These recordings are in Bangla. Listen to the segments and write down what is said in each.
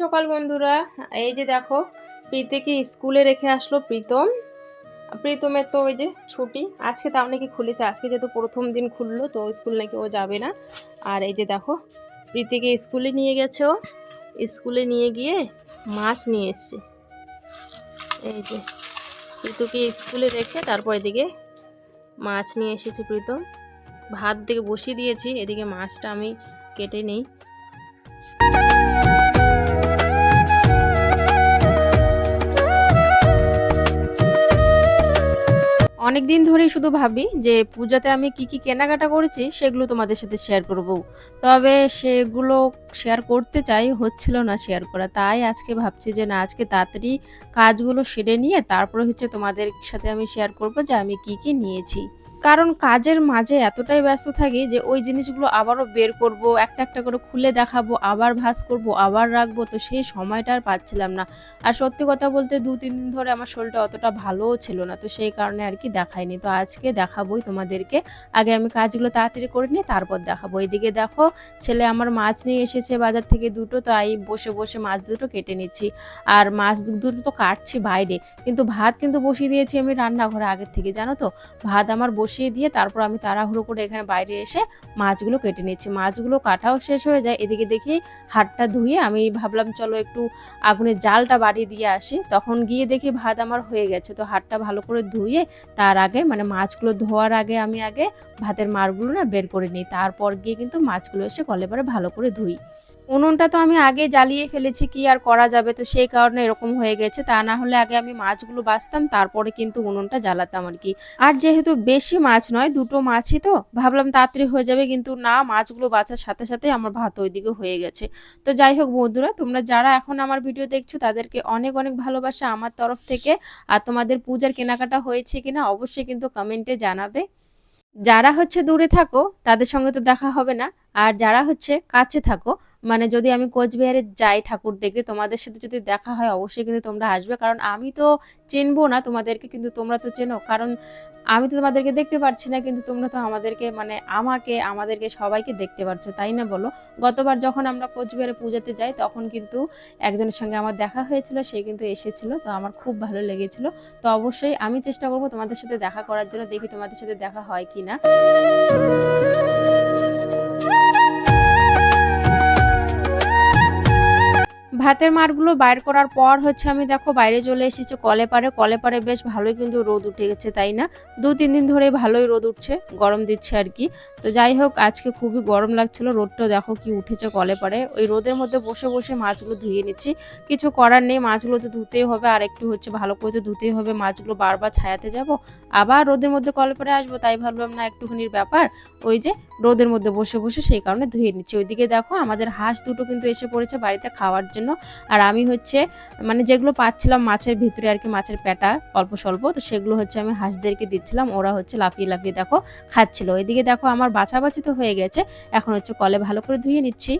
সকাল বন্ধুরা। এই যে দেখো প্রীতিকে স্কুলে রেখে আসলো প্রীতম। প্রীতমের তো ওই যে ছুটি। আজকে তাও নাকি খুলেছে। আজকে যেহেতু প্রথম দিন খুললো, তো স্কুল নাকি ও যাবে না। আর এই যে দেখো, প্রীতিকে স্কুলে নিয়ে গেছে ও। স্কুলে নিয়ে গিয়ে মাছ নিয়ে এসছে। এই যে, প্রীতুকে স্কুলে রেখে তারপর এদিকে মাছ নিয়ে এসেছে প্রীতম। ভাত দিকে বসিয়ে দিয়েছি, এদিকে মাছটা আমি কেটে নিই। অনেক দিন ধরেই শুধু ভাবি যে পূজাতে আমি কি কি কেনাকাটা করেছি সেগুলো তোমাদের সাথে শেয়ার করব। তবে সেগুলো শেয়ার করতে চাই, হচ্ছিল না শেয়ার করা। তাই আজকে ভাবছি যে না, আজকে তাড়াতাড়ি কাজগুলো সেরে নিয়ে তারপরে হচ্ছে তোমাদের সাথে আমি শেয়ার করব যে আমি কি কি নিয়েছি। কারণ কাজের মাঝে এতটাই ব্যস্ত থাকি যে ওই জিনিসগুলো আবারও বের করব, একটা একটা করে খুলে দেখাবো, আবার ভাঁজ করব, আবার রাখব, তো সেই সময়টা আর পাচ্ছিলাম না। আর সত্যি কথা বলতে দু, তিন দিন ধরে আমার শরীরটা অতটা ভালোও ছিল না, তো সেই কারণে আর কি দেখাইনি। তো আজকে দেখাবোই তোমাদেরকে। আগে আমি কাজগুলো তাড়াতাড়ি করে নিই তারপর দেখাবো। এদিকে দেখো, ছেলে আমার মাছ নিয়ে এসেছে বাজার থেকে দুটো, তাই বসে বসে মাছ দুটো কেটে নিচ্ছি। আর মাছ দুটো তো কাটছি বাইরে, কিন্তু ভাত কিন্তু বসিয়ে দিয়েছি আমি রান্নাঘরে আগের থেকে, জানো তো? ভাত আমার বসিয়ে দিয়ে তারপর আমি তাড়াহুড়ো করে এখানে বাইরে এসে মাছগুলো কেটে নিচ্ছি। মাছগুলো কাটাও শেষ হয়ে যায়। এদিকে দেখি হাতটা ধুয়ে আমি ভাবলাম, চলো একটু আগুনের জালটা বাড়িয়ে দিয়ে আসি। তখন গিয়ে দেখি ভাত আমার হয়ে গেছে। তো হাতটা ভালো করে ধুয়ে তার আগে মানে মাছগুলো ধোয়ার আগে আমি আগে ভাতের মারগুলো না বের করে নিই। তারপর গিয়ে কিন্তু মাছগুলো এসে কলেবারে ভালো করে ধুই। উনুনটা তো আমি আগে জ্বালিয়ে ফেলেছি, কি আর করা যাবে? তো সেই কারণে এরকম হয়ে গেছে। তা না হলে আগে আমি মাছগুলো বাছতাম তারপরে কিন্তু উনুনটা জ্বালাতাম আর কি। আর যেহেতু বেশি মাছ নয়, দুটো মাছই তো, ভাবলাম তাড়াতাড়ি হয়ে যাবে, কিন্তু না, মাছগুলো বাঁচার সাথে সাথে আমার ভাত ওইদিকে হয়ে গেছে। তো যাই হোক বন্ধুরা, তোমরা যারা এখন আমার ভিডিও দেখছ, তাদেরকে অনেক অনেক ভালোবাসা আমার তরফ থেকে। আর তোমাদের পূজার কেনাকাটা হয়েছে কিনা, অবশ্যই কিন্তু কমেন্টে জানাবে। যারা হচ্ছে দূরে থাকো, তাদের সঙ্গে তো দেখা হবে না। আর যারা হচ্ছে কাছে থাকো মানে যদি আমি কোচবিহারে যাই ঠাকুর দেখতে, তোমাদের সাথে যদি দেখা হয়, অবশ্যই কিন্তু তোমরা আসবে। কারণ আমি তো চিনবো না তোমাদেরকে, কিন্তু তোমরা তো চেনো। কারণ আমি তো তোমাদেরকে দেখতে পারছি না, কিন্তু তোমরা তো আমাদেরকে মানে আমাকে, আমাদেরকে সবাইকে দেখতে পারছ, তাই না বলো? গতবার যখন আমরা কোচবিহারে পূজাতে যাই, তখন কিন্তু একজনের সঙ্গে আমার দেখা হয়েছিল, সে কিন্তু এসেছিল, তো আমার খুব ভালো লেগেছিল। তো অবশ্যই আমি চেষ্টা করব তোমাদের সাথে দেখা করার জন্য, দেখি তোমাদের সাথে দেখা হয় কি না ভাতের মারগুলো বাইর করার পর হচ্ছে আমি দেখো বাইরে চলে এসেছি, কলে পারে কলে পারে বেশ ভালোই কিন্তু রোদ উঠে গেছে, তাই না? দু তিন দিন ধরে ভালোই রোদ উঠছে, গরম দিচ্ছে আর কি। তো যাই হোক, আজকে খুবই গরম লাগছিল, রোদটা দেখো কি উঠেছে কলে পারে ওই রোদের মধ্যে বসে বসে মাছগুলো ধুয়ে নিচ্ছি। কিছু করার নেই, মাছগুলো তো ধুতেই হবে। আর একটু হচ্ছে ভালো করে তো ধুতেই হবে, মাছগুলো বারবার ছায়াতে যাব। আবার রোদের মধ্যে কলে পারে আসব, তাই ভাবলাম না একটুখানির ব্যাপার। ওই যে রোদের মধ্যে বসে বসে সেই কারণে ধুয়ে নিচ্ছি। ওইদিকে দেখো আমাদের হাঁস দুটো কিন্তু এসে পড়েছে বাড়িতে খাওয়ার জন্য। আর আমি হচ্ছে মানে যেগুলো পাচ্ছিলাম মাছের ভিতরে আর কি, মাছের পেটা অল্প স্বল্প, তো সেগুলো হচ্ছে আমি হাঁসদেরকে দিচ্ছিলাম। ওরা হচ্ছে লাফিয়ে লাফিয়ে দেখো, খাচ্ছিল। এদিকে দেখো আমার বাছাবাছি তো হয়ে গেছে, এখন হচ্ছে কলে ভালো করে ধুয়ে নিচ্ছি।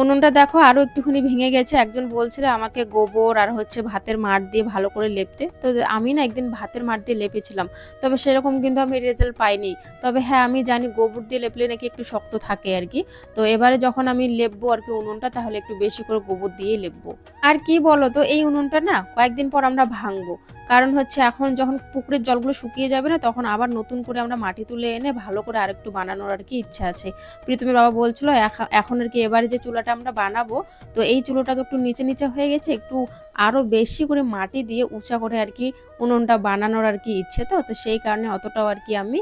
উনুনটা দেখো আরও একটুখানি ভেঙে গেছে। একজন বলছিল আমাকে গোবর আর হচ্ছে ভাতের মার দিয়ে ভালো করে লেপতে। তো আমি না একদিন ভাতের মার দিয়ে লেপেছিলাম। তবে সেরকম কিন্তু আমি রেজাল্ট পাইনি। তবে হ্যাঁ আমি জানি গোবর দিয়ে লেপলে নাকি একটু শক্ত থাকে আর কি। তো এবারে যখন আমি লেপবো আর কি উনুনটা, তাহলে একটু বেশি করে গোবর দিয়েই লেপবো। আর কি বলো তো এই উনুনটা না কয়েকদিন পর আমরা ভাঙবো। কারণ হচ্ছে এখন যখন পুকুরের জলগুলো শুকিয়ে যাবে না, তখন আবার নতুন করে আমরা মাটি তুলে এনে ভালো করে আরেকটু বানানোর আর কি ইচ্ছা আছে। প্রীতমের বাবা বলছিল এখন আর কি এবারে যে চুলাটা আমরা বানাবো। তো এই চুলোটা তো একটু নিচে নিচে হয়ে গেছে একটু আরও বেশি করে মাটি দিয়ে উঁচা করে আর কি উনুনটা বানানোর আর কি ইচ্ছে তো তো সেই কারণে অতটাও আর কি আমি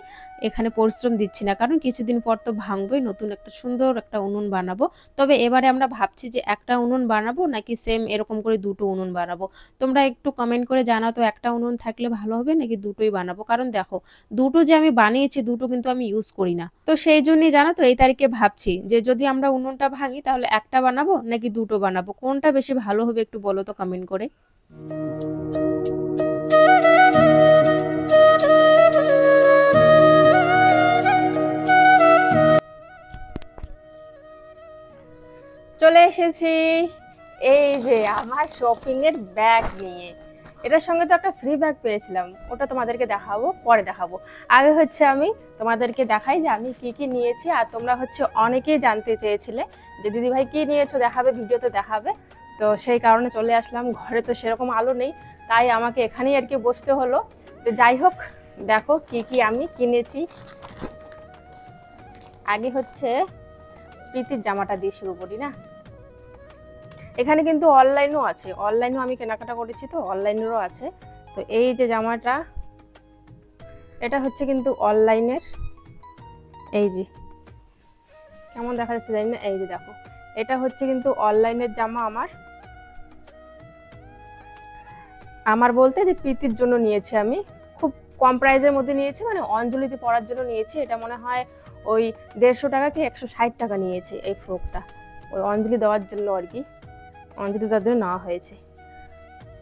এখানে পরিশ্রম দিচ্ছি না। কারণ কিছুদিন পর তো ভাঙবোই, নতুন একটা সুন্দর একটা উনুন বানাবো। তবে এবারে আমরা ভাবছি যে একটা উনুন বানাবো নাকি সেম এরকম করে দুটো উনুন বানাবো? তোমরা একটু কমেন্ট করে জানাও তো একটা উনুন থাকলে ভালো হবে নাকি দুটোই বানাবো? কারণ দেখো, দুটো যে আমি বানিয়েছি দুটো কিন্তু আমি ইউজ করি না। তো সেই জন্যই জানো তো এই তারিখে ভাবছি যে যদি আমরা উনুনটা ভাঙি তাহলে একটা বানাবো নাকি দুটো বানাবো? কোনটা বেশি ভালো হবে একটু বলো তো কমেন্ট করে। চলে এসেছি। এই যে আমার শপিং এর ব্যাগ নিয়ে। এটার সঙ্গে তো একটা ফ্রি ব্যাগ পেয়েছিলাম। ওটা তোমাদেরকে দেখাবো, পরে দেখাবো। আগে হচ্ছে আমি তোমাদেরকে দেখাই যে আমি কি কি নিয়েছি। আর তোমরা হচ্ছে অনেকেই জানতে চেয়েছিলে যে দিদি ভাই কি নিয়েছো, দেখাবে, ভিডিওতে দেখাবে। তো সেই কারণে চলে আসলাম। ঘরে তো সেরকম আলো নেই, তাই আমাকে এখানেই আর কি বসতে হলো। তো যাই হোক, দেখো কি কি আমি কিনেছি। আগে হচ্ছে প্রীতির জামাটা দিয়ে শুরু করি, না? এখানে কিন্তু অনলাইনও আছে। অনলাইনও আমি কেনাকাটা করেছি তো, অনলাইনেরও আছে। তো এই যে জামাটা, এটা হচ্ছে কিন্তু অনলাইনের। এই যে, কেমন দেখা যাচ্ছে জানি না, এই যে দেখো। এটা হচ্ছে কিন্তু অনলাইনের জামা আমার। আমার বলতে যে প্রীতির জন্য নিয়েছি আমি। খুব কম প্রাইসের মধ্যে নিয়েছি মানে অঞ্জলিতে পরার জন্য নিয়েছি। এটা মনে হয় ওই দেড়শো টাকা কি একশো ষাট টাকা নিয়েছে এই ফ্রকটা। ওই অঞ্জলি দেওয়ার জন্য আর কি। অঞ্জলি দেওয়ার জন্য নেওয়া হয়েছে।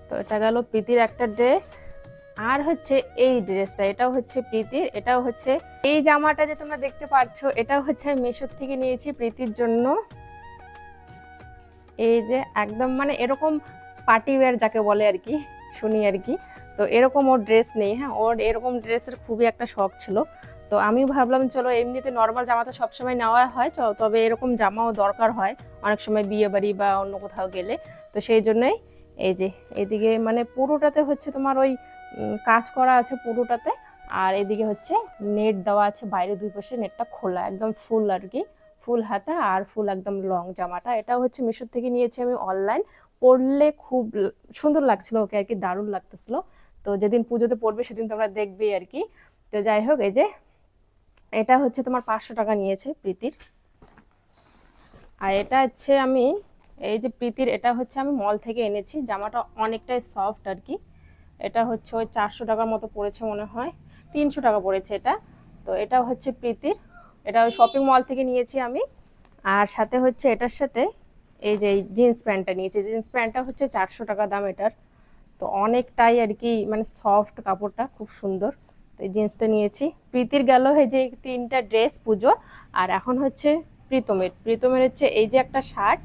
তো এটা গেল প্রীতির একটা ড্রেস। আর হচ্ছে এই ড্রেসটা, এটাও হচ্ছে প্রীতির, এটাও হচ্ছে এই জামাটা যে তোমরা দেখতে পাচ্ছ এটাও হচ্ছে আমি মেশোর থেকে নিয়েছি প্রীতির জন্য। এই যে একদম মানে এরকম পার্টি ওয়্যার যাকে বলে আর কি, শুনি আর কি। তো এরকম ওর ড্রেস নেই হ্যাঁ? ওর এরকম ড্রেসের খুবই একটা শখ ছিল। তো আমি ভাবলাম, চলো এমনিতে নর্মাল জামা তো সবসময় নেওয়া হয় তবে এরকম জামাও দরকার হয়। অনেক সময় বিয়ে বাড়ি বা অন্য কোথাও গেলে। তো সেই জন্যই এই যে, এদিকে মানে পুরোটাতে হচ্ছে তোমার ওই কাজ করা আছে পুরোটাতে। আর এদিকে হচ্ছে নেট দেওয়া আছে, বাইরে দুই পাশে নেটটা খোলা, একদম ফুল আর কি। ফুল হাতা আর ফুল একদম লং জামাটা। এটাও হচ্ছে মিশোর থেকে নিয়েছি আমি অনলাইন পরলে খুব সুন্দর লাগছিল, ওকে আর কি দারুণ লাগতেছিল। তো যেদিন পুজোতে পড়বে সেদিন তোমরা দেখবেই আর কি। তো যাই হোক, এই যে, এটা হচ্ছে তোমার পাঁচশো টাকা নিয়েছে প্রীতির। আর এটা হচ্ছে আমি, এই যে প্রীতির, এটা হচ্ছে আমি মল থেকে এনেছি। জামাটা অনেকটাই সফট আর কি। এটা হচ্ছে ওই চারশো টাকার মতো পড়েছে মনে হয়। তিনশো টাকা পড়েছে এটা। তো এটা হচ্ছে প্রীতির। এটা ওই শপিং মল থেকে নিয়েছি আমি। আর সাথে হচ্ছে এটার সাথে এই যে জিন্স প্যান্টটা নিয়েছি। জিন্স প্যান্টটা হচ্ছে চারশো টাকা দাম এটার। তো অনেকটাই আর কি মানে সফট কাপড়টা, খুব সুন্দর। তো এই জিন্সটা নিয়েছি। প্রীতির গেল এই যে তিনটা ড্রেস পুজো আর এখন হচ্ছে প্রীতমের। প্রীতমের হচ্ছে এই যে একটা শার্ট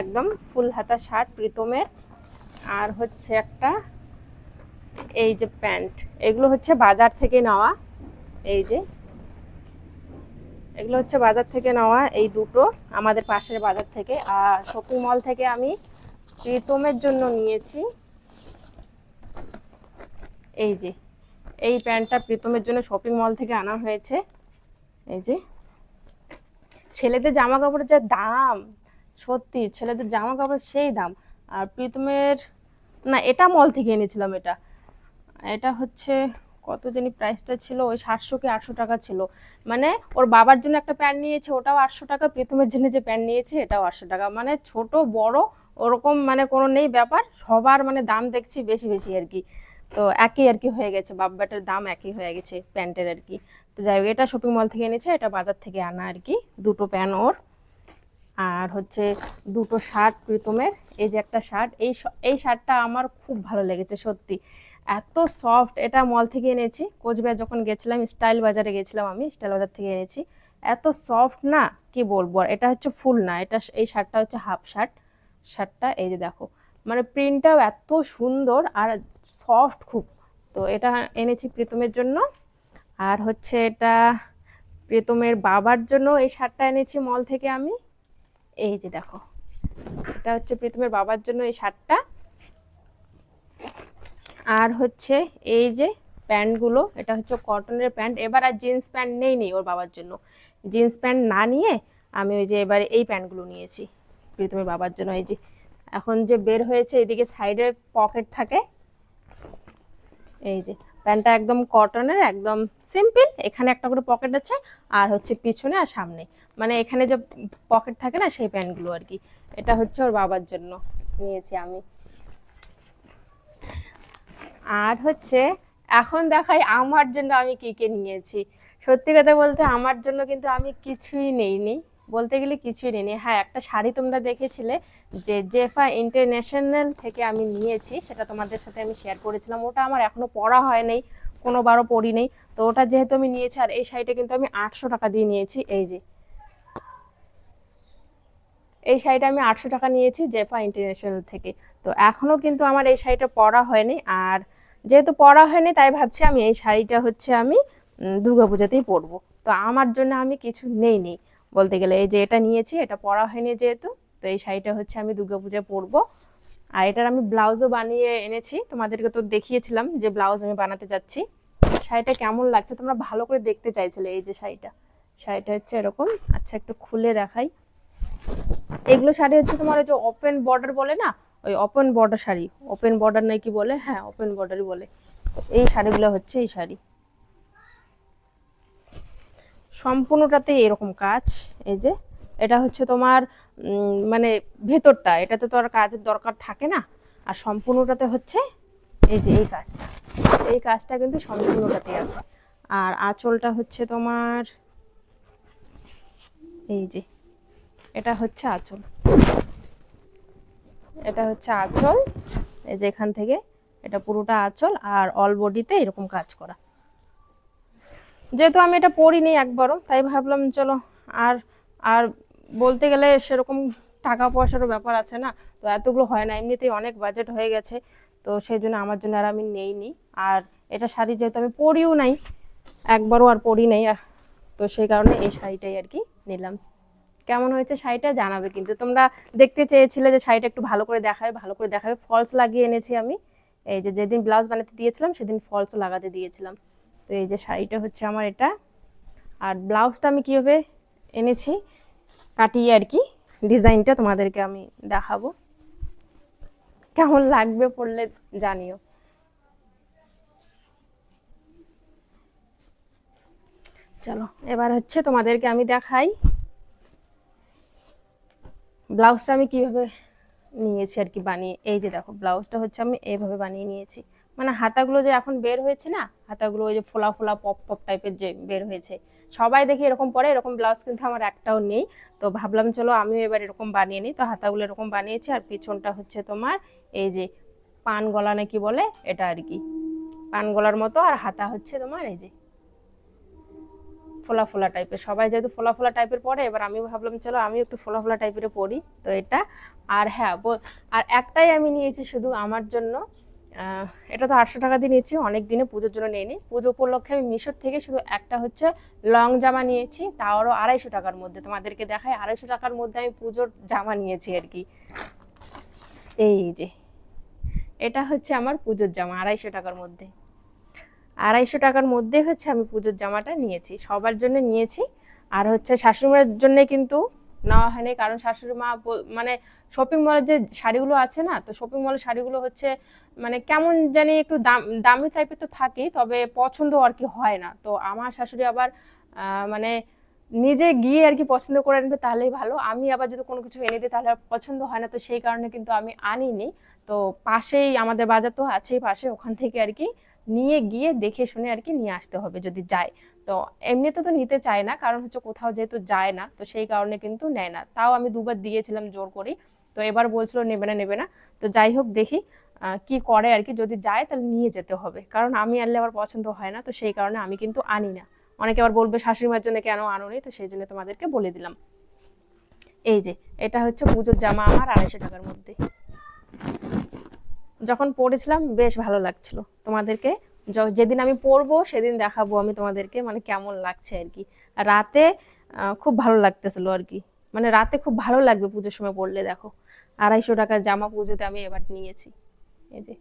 একদম ফুল হাতা শার্ট প্রীতমের। আর হচ্ছে একটা এই যে প্যান্ট এগুলো হচ্ছে বাজার থেকে নেওয়া। এই যে এগুলো হচ্ছে বাজার থেকে নেওয়া এই দুটো, আমাদের পাশের বাজার থেকে। আর শপিং মল থেকে আমি প্রীতমের জন্য নিয়েছি। এই যে, এই প্যান্টটা প্রীতমের জন্য শপিং মল থেকে আনা হয়েছে। এই যে, ছেলেদের জামা কাপড়ের যা দাম, সত্যি ছেলেদের জামা কাপড় সেই দাম। আর প্রীতমের, না, এটা মল থেকে এনেছিলাম এটা। এটা হচ্ছে কত জানি প্রাইসটা ছিল, ওই সাতশো কি আটশো টাকা ছিল। মানে ওর বাবার জন্য একটা প্যান্ট নিয়েছে, ওটাও আটশো টাকা, প্রীতমের জন্য যে প্যান্ট নিয়েছে, এটাও আটশো টাকা। মানে ছোট, বড়, ওরকম মানে কোনো নেই ব্যাপার, সবার মানে দাম দেখছি বেশি বেশি আর কি। তো একই আর কি হয়ে গেছে বাপ ব্যাটার দাম একই হয়ে গেছে প্যান্টের আর কি। তো যাই হোক, এটা শপিং মল থেকে এনেছে, এটা বাজার থেকে আনা আর কি, দুটো প্যান্ট ওর। আর হচ্ছে দুটো শার্ট প্রীতমের, এই যে একটা শার্ট এই এই শার্টটা আমার খুব ভালো লেগেছে, সত্যি। এত সফট এটা মল থেকে এনেছি। কোচবিহার যখন গেছিলাম স্টাইল বাজারে গেছিলাম আমি স্টাইল বাজার থেকে এনেছি। এত সফট না, কি বলব? আর এটা হচ্ছে ফুল না, এটা এই শার্টটা হচ্ছে হাফ শার্ট। শার্টটা, এই যে দেখো। মানে প্রিন্টটাও এত সুন্দর আর সফট খুব। তো এটা এনেছি প্রীতমের জন্য। আর হচ্ছে এটা প্রীতমের বাবার জন্য এই শার্টটা এনেছি মল থেকে আমি। এই যে দেখো। এটা হচ্ছে প্রীতমের বাবার জন্য এই শার্টটা। আর হচ্ছে এই যে প্যান্টগুলো, এটা হচ্ছে কটনের প্যান্ট। এবার আর জিন্স প্যান্ট নেই নেই ওর বাবার জন্য। জিন্স প্যান্ট না নিয়ে আমি ওই যে এবারে এই প্যান্টগুলো নিয়েছি, প্রীতমের বাবার জন্য। এই যে এখন যে বের হয়েছে, এদিকে সাইডে পকেট থাকে। এই যে প্যান্টটা একদম কটনের, একদম সিম্পল। এখানে একটা করে পকেট আছে, আর হচ্ছে পিছনে আর সামনে। মানে এখানে যে পকেট থাকে না, সেই প্যান্টগুলো আর কি। এটা হচ্ছে ওর বাবার জন্য নিয়েছি আমি। আর হচ্ছে, এখন দেখাই আমার জন্য আমি কি কি নিয়েছি। সত্যি কথা বলতে আমার জন্য কিন্তু আমি কিছুই নেইনি। বলতে গেলে কিছুই নেইনি। হ্যাঁ একটা শাড়ি তোমরা দেখেছিলে যে জেফা ইন্টারন্যাশনাল থেকে আমি নিয়েছি, সেটা তোমাদের সাথে আমি শেয়ার করেছিলাম। ওটা আমার এখনও পরা হয় নাই, কোনোবারও পরি নেই। তো ওটা যেহেতু আমি নিয়েছি, আর এই শাড়িটা কিন্তু আমি আটশো টাকা দিয়ে নিয়েছি, এই যে। এই শাড়িটা আমি আটশো টাকা নিয়েছি জেফা ইন্টারন্যাশনাল থেকে। তো এখনও কিন্তু আমার এই শাড়িটা পরা হয়নি, আর যেহেতু পরা হয়নি, তাই ভাবছি আমি এই শাড়িটা হচ্ছে আমি দুর্গাপূজাতেই পরবো। তো আমার জন্য আমি কিছু নেই নেই। বলতে গেলে এই যে এটা নিয়েছি, এটা পরা হয়নি যেহেতু, তো এই শাড়িটা হচ্ছে আমি দুর্গাপূজায় পরবো। আর এটার আমি ব্লাউজও বানিয়ে এনেছি, তোমাদেরকে তো দেখিয়েছিলাম যে ব্লাউজ আমি বানাতে যাচ্ছি। শাড়িটা কেমন লাগছে? তোমরা ভালো করে দেখতে চাইছিলে এই যে শাড়িটা। শাড়িটা হচ্ছে এরকম আচ্ছা একটু খুলে দেখাই। এগুলো শাড়ি হচ্ছে তোমার ওই যে ওপেন বর্ডার বলে না? ওই open border sari. Open border নাই কি বলে? হ্যাঁ ওপেন বর্ডারই বলে। এই শাড়িগুলো হচ্ছে এই শাড়ি। সম্পূর্ণটাতে এরকম কাজ। এই যে, এটা হচ্ছে তোমার মানে ভেতরটা। এটাতে তো আর কাজের দরকার থাকে না। আর সম্পূর্ণটাতে হচ্ছে এই যে, এই কাজটা। এই কাজটা কিন্তু সম্পূর্ণটাতে আছে। আর আঁচলটা হচ্ছে তোমার, এই যে, এটা হচ্ছে আঁচল। এটা হচ্ছে আঁচল। এই যে এখান থেকে এটা পুরোটা আঁচল আর অল বডিতে এরকম কাজ করা। যেহেতু আমি এটা পড়িনি একবারও, তাই ভাবলাম চলো আর আর বলতে গেলে সেরকম টাকা পয়সারও ব্যাপার আছে না, তো এতগুলো হয় না। এমনিতেই অনেক বাজেট হয়ে গেছে, তো সেই জন্য আমার জন্য আর আমি নেইনি। আর এটা শাড়ি যেহেতু আমি পরিও নাই, একবারও আর পরি নাই তো সেই কারণে এই শাড়িটাই আর কি নিলাম। কেমন হয়েছে শাড়িটা জানাবে, কিন্তু তোমরা দেখতে চেয়েছিলে যে শাড়িটা একটু ভালো করে দেখাবে, ভালো করে দেখাবে। ফলস লাগিয়ে এনেছি আমি। এই যে যেদিন ব্লাউজ বানাতে দিয়েছিলাম, সেদিন ফলসও লাগাতে দিয়েছিলাম। তো এই যে শাড়িটা হচ্ছে আমার এটা। আর ব্লাউজটা আমি কীভাবে এনেছি, কাটিয়ে আর কি, ডিজাইনটা তোমাদেরকে আমি দেখাবো। কেমন লাগবে পড়লে জানিও। চলো, এবার হচ্ছে তোমাদেরকে আমি দেখাই। ব্লাউজটা আমি কীভাবে নিয়েছি আর কি বানিয়ে, এই যে দেখো, ব্লাউজটা হচ্ছে আমি এইভাবে বানিয়ে নিয়েছি। মানে হাতাগুলো যে এখন বের হয়েছে না, হাতাগুলো ওই যে ফোলা ফোলা পপ পপ টাইপের যে বের হয়েছে। সবাই দেখি এরকম পরে, এরকম ব্লাউজ কিন্তু আমার একটাও নেই। তো ভাবলাম চলো আমিও এবার এরকম বানিয়ে নিই। তো হাতাগুলো এরকম বানিয়েছি আর পিছনটা হচ্ছে তোমার এই যে পান গলা নাকি বলে, এটা আর কি। পান গলার মতো আর হাতা হচ্ছে তোমার এই যে ফোলা ফোলা টাইপের সবাই যেহেতু ফোলা ফোলা টাইপের পরে এবার আমি ভাবলাম, চলো আমি একটু ফোলা ফোলা টাইপের পরি তো এটা, আর হ্যাঁ আর একটাই আমি নিয়েছি শুধু আমার জন্য এটা তো আটশো টাকা দিয়ে নিয়েছি, অনেক দিনে পুজোর জন্য নিয়ে নিই পুজো উপলক্ষে আমি মিশোর থেকে শুধু একটা হচ্ছে লং জামা নিয়েছি তাও আড়াইশো টাকার মধ্যে। তোমাদেরকে দেখাই, আড়াইশো টাকার মধ্যে আমি পুজোর জামা নিয়েছি আর কি। এই যে, এটা হচ্ছে আমার পুজোর জামা, আড়াইশো টাকার মধ্যে। আড়াইশো টাকার মধ্যে হচ্ছে আমি পুজোর জামাটা নিয়েছি। সবার জন্য নিয়েছি। আর হচ্ছে শাশুড়িমার জন্য কিন্তু নেওয়া হয়নি, কারণ শাশুড়ি মা মানে শপিং মলের যে শাড়িগুলো আছে না, তো শপিং মলের শাড়িগুলো হচ্ছে মানে কেমন জানি একটু দাম, দামি টাইপের তো থাকেই, তবে পছন্দ আর কি হয় না। তো আমার শাশুড়ি আবার মানে নিজে গিয়ে আর কি পছন্দ করে আনবে তাহলেই ভালো। আমি আবার যদি কোনো কিছু এনে দিই তাহলে পছন্দ হয় না, তো সেই কারণে কিন্তু আমি আনিনি। তো পাশেই আমাদের বাজার তো আছেই পাশে, ওখান থেকে আর কি নিয়ে গিয়ে দেখে শুনে আর কি নিয়ে আসতে হবে যদি যায়। তো এমনিতে তো নিতে চায় না, কারণ হচ্ছে কোথাও যেহেতু যায় না, তো সেই কারণে কিন্তু নেয় না। তাও আমি দুবার দিয়েছিলাম জোর করেই, তো এবার বলছিল নেবে না নেবে না। তো যাই হোক দেখি কি করে আর কি যদি যায় তাহলে নিয়ে যেতে হবে। কারণ আমি আনলে আমার পছন্দ হয় না, তো সেই কারণে আমি কিন্তু আনি না। অনেকে আবার বলবে শাশুড়ি মার জন্য কেন আনো আনোনি? তো সেই জন্য তোমাদেরকে বলে দিলাম। এই যে, এটা হচ্ছে পুজোর জামা আমার আড়াইশো টাকার মধ্যে। যখন পরেছিলাম বেশ ভালো লাগছিল। তোমাদেরকে যেদিন আমি পরবো সেদিন দেখাবো আমি তোমাদেরকে মানে কেমন লাগছে আর কি। রাতে খুব ভালো লাগতেছিল আর কি। মানে রাতে খুব ভালো লাগবে পুজোর সময় পরলে দেখো। আড়াইশো টাকার জামা পুজোতে আমি এবার নিয়েছি। এই যে,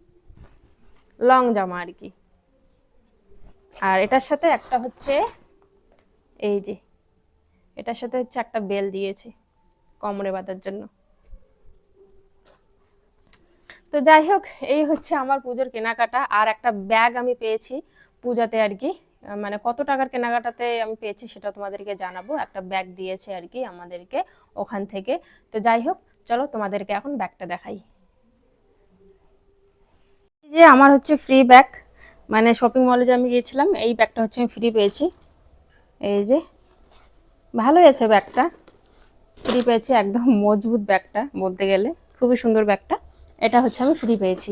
লং জামা আর কি। আর এটার সাথে একটা হচ্ছে, এই যে, এটার সাথে হচ্ছে একটা বেল দিয়েছে, কোমরে বাঁধার জন্য। তো যাই হোক, এই হচ্ছে আমার পুজোর কেনাকাটা। আর একটা ব্যাগ আমি পেয়েছি পূজাতে আর কি। মানে কত টাকার কেনাকাটাতে আমি পেয়েছি সেটা তোমাদেরকে জানাব। একটা ব্যাগ দিয়েছে আর কি আমাদেরকে ওখান থেকে। তো যাই হোক, চলো তোমাদেরকে এখন ব্যাগটা দেখাই। এই যে আমার হচ্ছে ফ্রি ব্যাগ মানে শপিং মলে যে আমি গিয়েছিলাম, এই ব্যাগটা হচ্ছে আমি ফ্রি পেয়েছি। এই যে, ভালোই আছে ব্যাগটা ফ্রি পেয়েছি একদম মজবুত ব্যাগটা বলতে গেলে। খুবই সুন্দর ব্যাগটা এটা হচ্ছে আমি ফ্রি পেয়েছি।